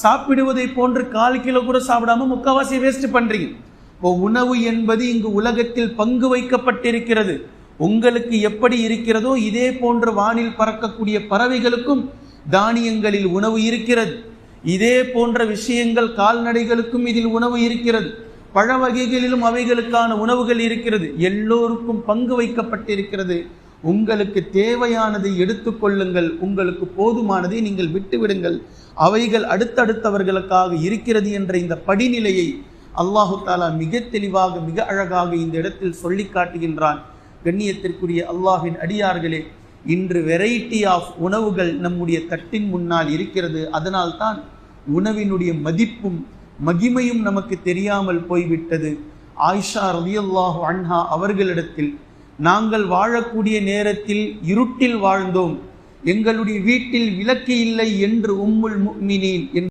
சாப்பிடுவதை போன்று கால் கிலோ கூட சாப்பிடாம முக்காவாசி வேஸ்ட் பண்றீங்க. இப்போ உணவு என்பது இங்கு உலகத்தில் பங்கு வைக்கப்பட்டிருக்கிறது. உங்களுக்கு எப்படி இருக்கிறதோ இதே போன்ற வானில் பறக்கக்கூடிய பறவைகளுக்கும் தானியங்களில் உணவு இருக்கிறது. இதே போன்ற விஷயங்கள் கால்நடைகளுக்கும் இதில் உணவு இருக்கிறது. பழ வகைகளிலும் அவைகளுக்கான உணவுகள் இருக்கிறது. எல்லோருக்கும் பங்கு வைக்கப்பட்டிருக்கிறது. உங்களுக்கு தேவையானதை எடுத்துக்கொள்ளுங்கள் உங்களுக்கு போதுமானதை நீங்கள் விட்டுவிடுங்கள். அவைகள் அடுத்தடுத்தவர்களுக்காக இருக்கிறது என்ற இந்த படிநிலையை அல்லாஹு தாலா மிக தெளிவாக மிக அழகாக இந்த இடத்தில் சொல்லி காட்டுகின்றான். கண்ணியத்திற்குரிய அல்லாஹின் அடியார்களே இன்று வெரைட்டி ஆஃப் உணவுகள் நம்முடைய தட்டின் முன்னால் இருக்கிறது. அதனால்தான் உணவினுடைய மதிப்பும் மகிமையும் நமக்கு தெரியாமல் போய்விட்டது. ஆயிஷா ரதியல்லாஹு அன்ஹா அவர்களிடத்தில் நாங்கள் வாழக்கூடிய நேரத்தில் இருட்டில் வாழ்ந்தோம். எங்களுடைய வீட்டில் விளக்கு இல்லை என்று உம்முல் என்று